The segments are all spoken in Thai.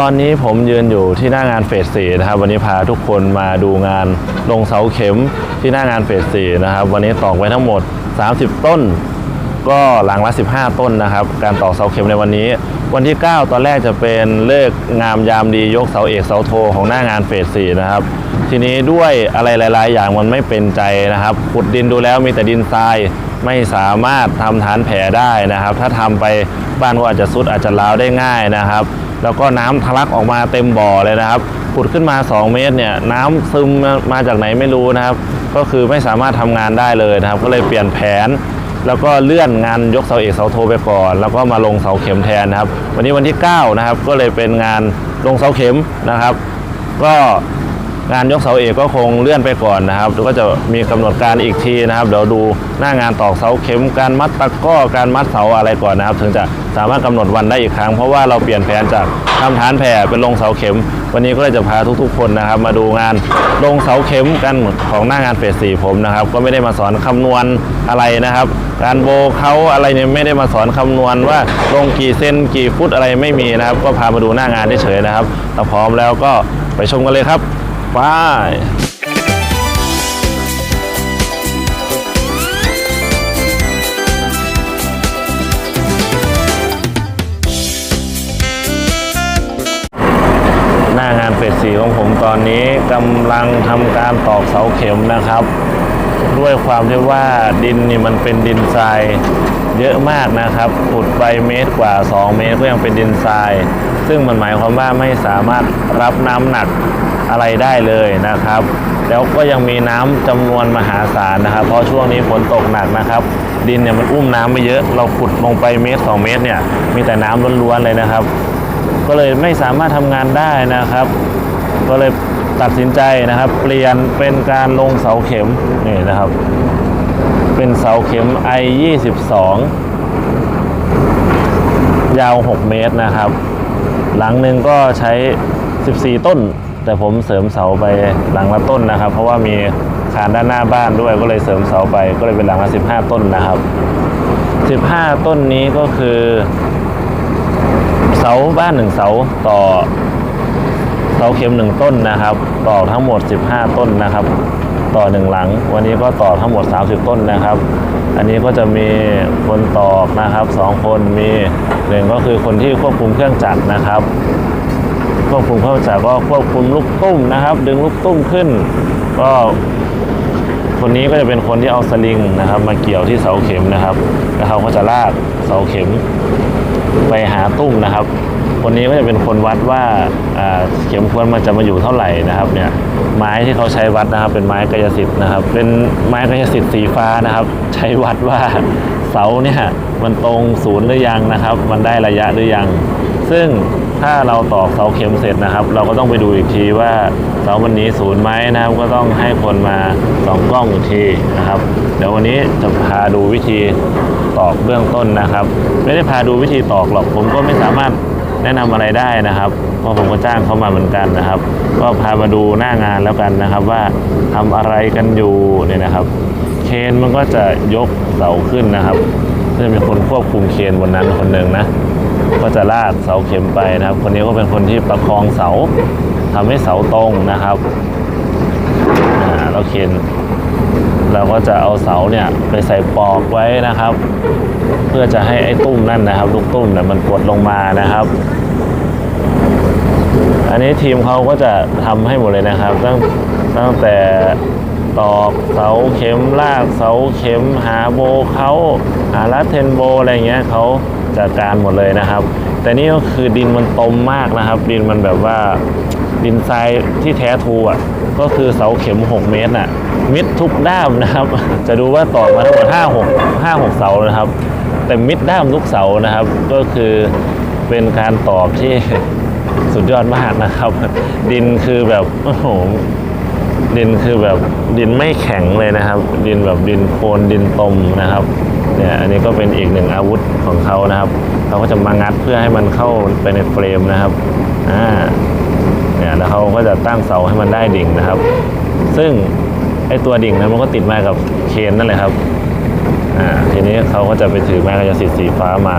ตอนนี้ผมยืนอยู่ที่หน้างานเฟสสี่นะครับวันนี้พาทุกคนมาดูงานลงเสาเข็มที่หน้างานเฟสสี่นะครับวันนี้ตอกไว้ทั้งหมด 30 ต้น ก็หลังละ 15 ต้นนะครับ การตอกเสาเข็มในวันนี้ วันที่ 9 ตอนแรกจะเป็นเลิกงามยามดียกเสาเอกเสาโทของหน้างานเฟสสี่นะครับทีนี้ด้วยอะไรหลาย ๆ อย่างมันไม่เป็นใจนะครับขุดดินดูแล้วมีแต่ดินทรายไม่สามารถทำฐานแผลได้นะครับ ถ้าทำไปบ้านก็อาจจะซุดอาจจะร้าวได้ง่ายนะครับ แล้วก็น้ำทะลักออกมาเต็มบ่อเลยนะครับขุดขึ้นมา 2 เมตรเนี่ยน้ำซึมมาจากไหนไม่รู้นะครับ ก็คือไม่สามารถทำงานได้เลยนะครับ ก็เลยเปลี่ยนแผน แล้วก็เลื่อนงานยกเสาเอกเสาโทไปก่อน แล้วก็มาลงเสาเข็มแทนนะครับ วันนี้วันที่ 9 นะครับ ก็เลยเป็นงานลงเสาเข็มนะครับ ก็ งานยกเสาเอกก็คงเลื่อนไปก่อนนะครับแล้วก็จะมีกำหนดการอีกทีนะครับเดี๋ยวดูหน้างานตอกเสาเข็มการมัดตะก้อการมัดเสาอะไรก่อนนะครับ ถึงจะสามารถกำหนดวันได้อีกครั้งเพราะว่าเราเปลี่ยนแผนจากทำฐานแผ่เป็นลงเสาเข็ม วันนี้ก็เลยจะพาทุกๆ คนนะครับ มาดูงานลงเสาเข็มกันของหน้างานเฟสสี่ผมนะครับ ก็ไม่ได้มาสอนคำนวณอะไรนะครับ การโบเขาอะไรเนี่ยไม่ได้มาสอนคำนวณว่าลงกี่เซนกี่ฟุตอะไรไม่มีนะครับ ก็พามาดูหน้างานเฉยๆนะครับถ้าพร้อมแล้วก็ไปชมกันเลยครับ ไปหน้างานเฟสสีของผมตอนนี้กำลังทำการตอกเสาเข็มนะครับ ด้วยความที่ว่าดินนี่มันเป็นดินทรายเยอะมากนะครับขุดไปเมตรกว่า 2 เมตรก็ยังเป็นดินทราย ซึ่งมันหมายความว่าไม่สามารถรับน้ำหนัก อะไรได้เลยนะครับ แล้วก็ยังมีน้ำจำนวนมหาศาลนะครับ เพราะช่วงนี้ฝนตกหนักนะครับ ดินเนี่ยมันอุ้มน้ำไปเยอะ เราขุดลงไปเมตร 2 เมตรเนี่ยมีแต่น้ำล้วนๆเลยนะครับ ก็เลยไม่สามารถทำงานได้นะครับ ก็เลยตัดสินใจนะครับ เปลี่ยนเป็นการลงเสาเข็มนี่นะครับ เป็นเสาเข็ม i 22ยาว 6 เมตรนะครับ หลังหนึ่งก็ใช้ 14 ต้น แต่ผมเสริมเสาไปหลังละต้นนะครับ เพราะว่ามีคานด้านหน้าบ้านด้วยก็เลยเสริมเสาไปก็เลยเป็นหลังละ15 ต้นนะครับ 15 ต้นนี้ก็คือ เสาบ้านหนึ่งเสาต่อเสาเข็มหนึ่งต้นนะครับ ต่อทั้งหมด 15 ต้นนะครับ ต่อหนึ่งหลัง วันนี้ก็ต่อทั้งหมด 30 ต้นนะครับ อันนี้ก็จะมีคนตอกนะครับสองคนมีหนึ่งก็คือคนที่ควบคุมเครื่องจักรนะครับ ควบคุมเครื่องจักรก็ควบคุมลูกตุ้มนะครับ ดึงลูกตุ้มขึ้น ก็คนนี้ก็จะเป็นคนที่เอาสลิงนะครับ มาเกี่ยวที่เสาเข็มนะครับแล้วเขาก็จะลากเสาเข็มไปหาตุ้มนะครับ คนนี้ก็จะเป็นคนวัดว่าอ่าเข็มควรมันจะมาอยู่เท่าไหร่นะครับเนี่ยไม้ที่เขาใช้วัดนะครับ เป็นไม้กายสิทธิ์นะครับ เป็นไม้กายสิทธิ์สีฟ้านะครับ ใช้วัดว่าเสาเนี่ยมันตรงศูนย์หรือยังนะครับ มันได้ระยะหรือยัง ซึ่ง ถ้าเราตอกเสาเข็มเสร็จนะครับ เราก็ต้องไปดูอีกทีว่าเสาวันนี้ศูนย์ไหมนะครับ ก็ต้องให้คนมาส่องกล้องอีกทีนะครับ เดี๋ยววันนี้จะพาดูวิธีตอกเบื้องต้นนะครับ ไม่ได้พาดูวิธีตอกหรอกผมก็ไม่สามารถแนะนำอะไรได้นะครับ เพราะผมก็จ้างเขามาเหมือนกันนะครับ ก็พามาดูหน้างานแล้วกันนะครับ ว่าทำอะไรกันอยู่เนี่ยนะครับ เคนมันก็จะยกเสาขึ้นนะครับจะมีคนควบคุมเคนบนนั้นคนหนึ่งนะ ก็จะลากเสาเข็มไปนะครับ คนนี้ก็เป็นคนที่ประคองเสาทำให้เสาตรงนะครับอ่าแล้วเข็นเราก็จะเอาเสาเนี่ยไปใส่ปอกไว้นะครับ เพื่อจะให้ไอ้ตุ้มนั่นนะครับ ลูกตุ้มเนี่ยมันกดลงมานะครับ อันนี้ทีมเขาก็จะทำให้หมดเลยนะครับ ตั้งตั้งแต่ตอกเสาเข็มลากเสาเข็มหาโบเขาหาลัดเทนโบอะไรเงี้ยเขา จัดการหมดเลยนะครับ แต่นี่ก็คือดินมันตมมากนะครับ ดินมันแบบว่าดินทรายที่แท้ทูอะก็คือเสาเข็ม 6 เมตรน่ะมิดทุกด้ามนะครับ จะดูว่าตอกมาทั้งหมด5 6 5 6 เสานะครับ แต่มิดด้ามทุกเสานะครับ ก็คือเป็นการตอกที่สุดยอดมากนะครับ ดินคือแบบโอ้โห ดินคือแบบดินไม่แข็งเลยนะครับ ดินแบบดินโคลนดินตมนะครับเนี่ยอันนี้ก็เป็นอีกหนึ่งอาวุธของเขานะครับเขาก็จะมางัดเพื่อให้มันเข้าไปในเฟรมนะครับอ่าเนี่ยแล้วเขาก็จะตั้งเสาให้มันได้ดิ่งนะครับ ซึ่งไอตัวดิ่งนั้นมันก็ติดมากับเคนนั่นแหละครับอ่าทีนี้เขาก็จะไปถือไม้กายสิทธิ์สีฟ้ามา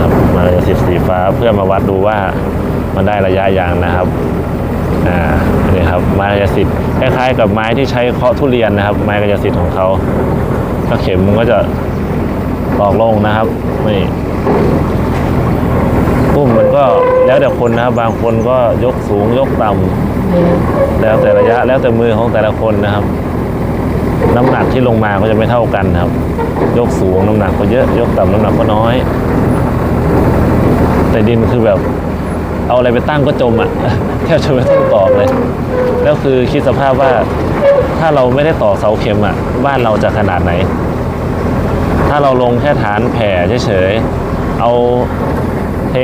ครับมากายสิทธิ์สีฟ้าเพื่อมาวัดดูว่ามันได้ระยะยางนะครับ อ่านี่ครับไม้กายสิทธิ์คล้ายๆกับไม้ที่ใช้เคาะทุเรียนนะครับ ไม้กายสิทธิ์ของเขาถ้าเข็มมันก็จะตอกลงนะครับนี่พุ่มมันก็แล้วแต่คนนะครับ บางคนก็ยกสูงยกต่ำแล้วแต่ระยะแล้วแต่มือของแต่ละคนนะครับ น้ำหนักที่ลงมาก็จะไม่เท่ากันครับ ยกสูงน้ำหนักก็เยอะยกต่ำน้ำหนักก็น้อย แต่ดินคือแบบ เอาอะไรไปตั้งก็จมอะ แทบจะไม่ต้องตอกเลย แล้วคือคิดสภาพว่าถ้าเราไม่ได้ต่อเสาเข็มอะบ้านเราจะขนาดไหน ถ้าเราลงแค่ฐานแผ่เฉยๆเอาเท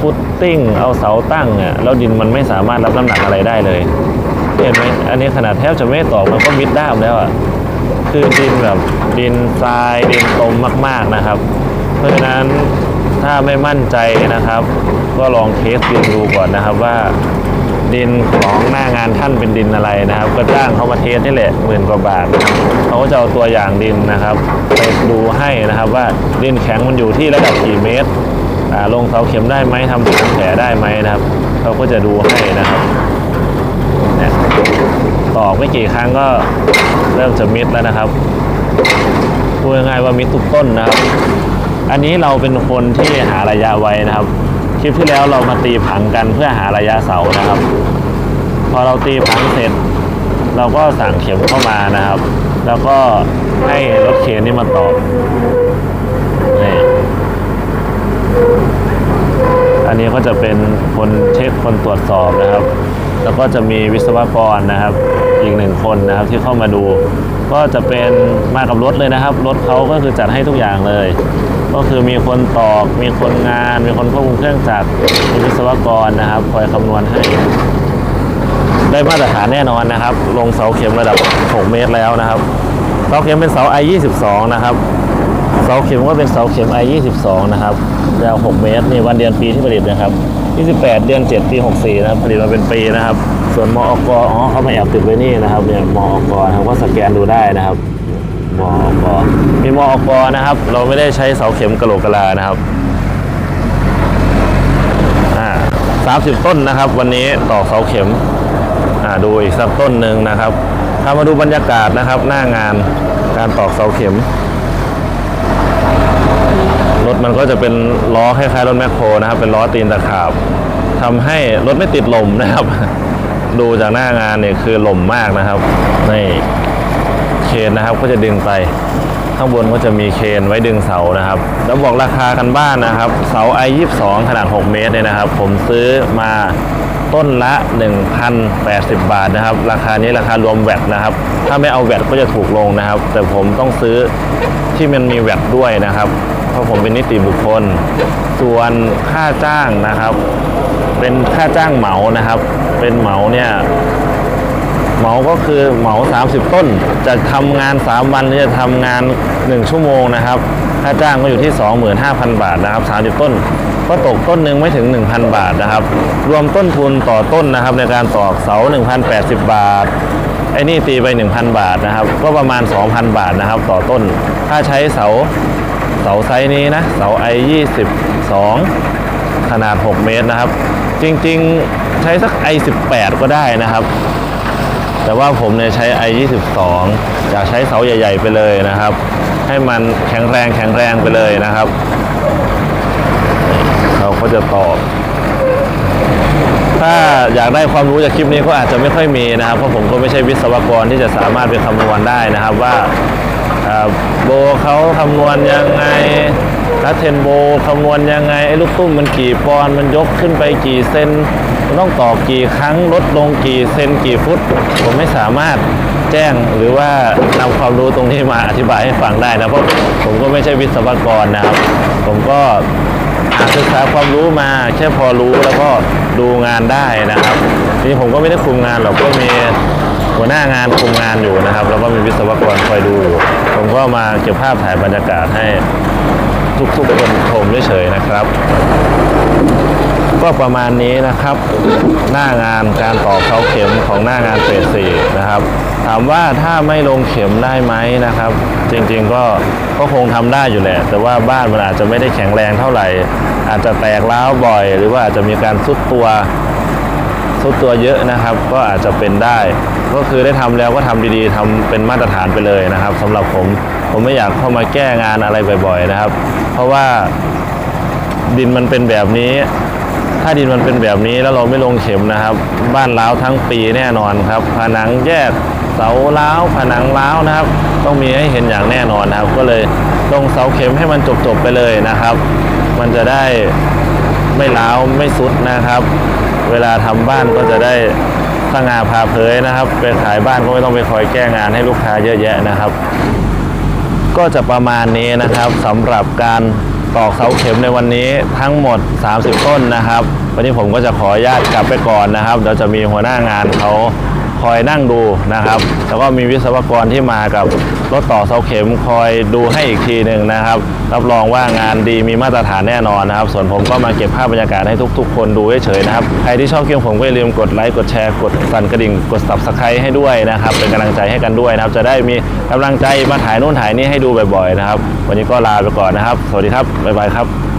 ฟุตติ้ง เอาเสาตั้งอะแล้วดินมันไม่สามารถรับน้ำหนักอะไรได้เลยเห็นไหมอันนี้ขนาดแทบจะไม่ตอกมันก็มิดด้ามแล้วอะคือดินแบบดินทรายดินตมมาก ๆนะครับ เพราะฉะนั้น ถ้าไม่มั่นใจนะครับ ก็ลองเทสดินดูก่อนนะครับว่า ดินของหน้างานท่านเป็นดินอะไรนะครับ ก็จ้างเขามาเทสนี่แหละหมื่นกว่าบาทเขาก็จะเอาตัวอย่างดินนะครับไปดูให้นะครับว่าดินแข็งมันอยู่ที่ระดับกี่เมตรอ่าลงเสาเข็มได้ไหมทำฐานแผลได้ไหมนะครับเขาก็จะดูให้นะครับตอกไม่กี่ครั้งก็เริ่มจะมิดแล้วนะครับพูดง่ายๆว่ามิดทุกต้นนะครับ อันนี้เราเป็นคนที่หาระยะไว้นะครับ คลิปที่แล้วเรามาตีผังกันเพื่อหาระยะเสานะครับ พอเราตีผังเสร็จ เราก็สั่งเข็มเข้ามานะครับ แล้วก็ให้รถเคนนี่มาตอบนี่อันนี้ก็จะเป็นคนเช็คคนตรวจสอบนะครับ แล้วก็จะมีวิศวกรนะครับ อีกหนึ่งคนนะครับที่เข้ามาดู ก็จะเป็นมากับรถเลยนะครับ รถเขาก็คือจัดให้ทุกอย่างเลย ก็คือมีคนตอก มีคนงาน มีคนควบคุมเครื่องจักรมีวิศวกรนะครับคอยคำนวณให้ ได้มาตรฐานแน่นอนนะครับ ลงเสาเข็มระดับ 6 เมตรแล้วนะครับเสาเข็มเป็นเสา I22 นะครับเสาเข็มก็เป็นเสาเข็ม I22 นะครับยาว 6 เมตรนี่วันเดือนปีที่ผลิตนะครับ 28 เดือน 7 ปี 64 นะครับ ผลิตมาเป็นปีนะครับ ส่วนมอกอ๋อเขามาแอบติดไว้นี่นะครับเนี่ยมอกนะครับก็สแกนดูได้นะครับมอกมีมอกนะครับ เราไม่ได้ใช้เสาเข็มกระโหลกกะลานะครับอ่าสามสิบต้นนะครับ วันนี้ตอกเสาเข็มอ่าดูอีกสักต้นหนึ่งนะครับพามาดูบรรยากาศนะครับ หน้างานการตอกเสาเข็มรถมันก็จะเป็นล้อคล้ายๆรถแมคโครนะครับ เป็นล้อตีนตะขาบทำให้รถไม่ติดลมนะครับ ดูจากหน้างานเนี่ยคือลมมากนะครับนี่เคนนะครับก็จะดึงไปข้างบนก็จะมีเคนไว้ดึงเสานะครับ แล้วบอกราคากันบ้านนะครับ เสา i22 ขนาด 6 เมตรเนี่ยนะครับ ผมซื้อมาต้นละ 1,080 บาทนะครับ ราคานี้ราคารวมแวตนะครับ ถ้าไม่เอาแวตก็จะถูกลงนะครับ แต่ผมต้องซื้อที่มันมีแวตด้วยนะครับ เพราะผมเป็นนิติบุคคล ส่วนค่าจ้างนะครับ เป็นค่าจ้างเหมานะครับ เป็นเหมาเนี่ยเหมาก็คือเหมา 30 ต้น จะทำงาน 3 วันหรือจะทำงาน 1 ชั่วโมงนะครับค่าจ้างก็อยู่ที่ 25,000 บาทนะครับ 30 ต้น ก็ตกต้นหนึ่งไม่ถึง 1,000 บาทนะครับ รวมต้นทุนต่อต้นนะครับ ในการตอกเสา 1,080 บาทไอ้นี่ตีไป 1,000 บาทนะครับ ก็ประมาณ 2,000 บาทนะครับ ต่อต้น ถ้าใช้เสาเสาไซส์นี้นะ เสา i 22 ขนาด 6 เมตรนะครับ จริง ๆ ใช้สัก i 18 ก็ได้นะครับ แต่ว่าผมเนี่ยใช้ i 22 อยากใช้เสาใหญ่ ๆ ไปเลยนะครับ ให้มันแข็งแรงแข็งแรงไปเลยนะครับเราก็จะตอบถ้าอยากได้ความรู้จากคลิปนี้ก็อาจจะไม่ค่อยมีนะครับ เพราะผมก็ไม่ใช่วิศวกรที่จะสามารถไปคำนวณได้นะครับว่าโบเขาคำนวณยังไง นัทเทนโบคำนวณยังไง ไอ้ลูกตุ้มมันกี่ปอนมันยกขึ้นไปกี่เซนมันต้องต่อกี่ครั้งลดลงกี่เซนกี่ฟุต ผมไม่สามารถแจ้งหรือว่านำความรู้ตรงนี้มาอธิบายให้ฟังได้นะ เพราะผมก็ไม่ใช่วิศวกรนะครับ ผมก็อาศึกษาความรู้มาแค่พอรู้แล้วก็ดูงานได้นะครับนี่ผมก็ไม่ได้คุมงานหรอกก็มีหัวหน้างานคุมงานอยู่นะครับ แล้วก็มีวิศวกรคอยดูอยู่ผมก็มาเก็บภาพถ่ายบรรยากาศให้ ทุกๆคนชมเฉยๆนะครับ ก็ประมาณนี้นะครับ หน้างานการต่อเสาเข็มของหน้างานเฟสสี่นะครับ ถามว่าถ้าไม่ลงเข็มได้ไหมนะครับ จริงๆก็ก็คงทำได้อยู่แหละ แต่ว่าบ้านมันอาจจะไม่ได้แข็งแรงเท่าไหร่ อาจจะแตกร้าวบ่อย หรือว่าอาจจะมีการซุดตัว ซุดตัวเยอะนะครับ ก็อาจจะเป็นได้ ก็คือได้ทำแล้วก็ทำดีๆทำเป็นมาตรฐานไปเลยนะครับสำหรับผมผมไม่อยากเข้ามาแก้งานอะไรบ่อยๆนะครับ เพราะว่าดินมันเป็นแบบนี้ ถ้าดินมันเป็นแบบนี้แล้วเราไม่ลงเข็มนะครับ บ้านร้าวทั้งปีแน่นอนครับ ผนังแยกเสาร้าวผนังร้าวนะครับ ต้องมีให้เห็นอย่างแน่นอนนะครับ ก็เลยลงเสาเข็มให้มันจบๆไปเลยนะครับ มันจะได้ไม่ล้าวไม่สุดนะครับ เวลาทำบ้านก็จะได้สง่าพาเผยนะครับไปขายบ้านก็ไม่ต้องไปคอยแก้งานให้ลูกค้าเยอะแยะนะครับ ก็จะประมาณนี้นะครับสำหรับการตอกเสาเข็มในวันนี้ทั้งหมด 30 ต้นนะครับ วันนี้ผมก็จะขออนุญาตกลับไปก่อนนะครับเดี๋ยวจะมีหัวหน้างานเขา คอยนั่งดูนะครับ แล้วก็มีวิศวกรที่มากับรถต่อเสาเข็มคอยดูให้อีกทีหนึ่งนะครับ รับรองว่างานดีมีมาตรฐานแน่นอนนะครับ ส่วนผมก็มาเก็บภาพบรรยากาศให้ทุก ๆ คนดูเฉยๆนะครับ ใครที่ชอบคลิปผมก็อย่าลืมกดไลค์กดแชร์กดสั่นกระดิ่งกด subscribe ให้ด้วยนะครับ เป็นกำลังใจให้กันด้วยนะครับ จะได้มีกำลังใจมาถ่ายนู่นถ่ายนี่ให้ดูบ่อยๆนะครับ วันนี้ก็ลาไปก่อนนะครับ สวัสดีครับบ๊ายบายครับ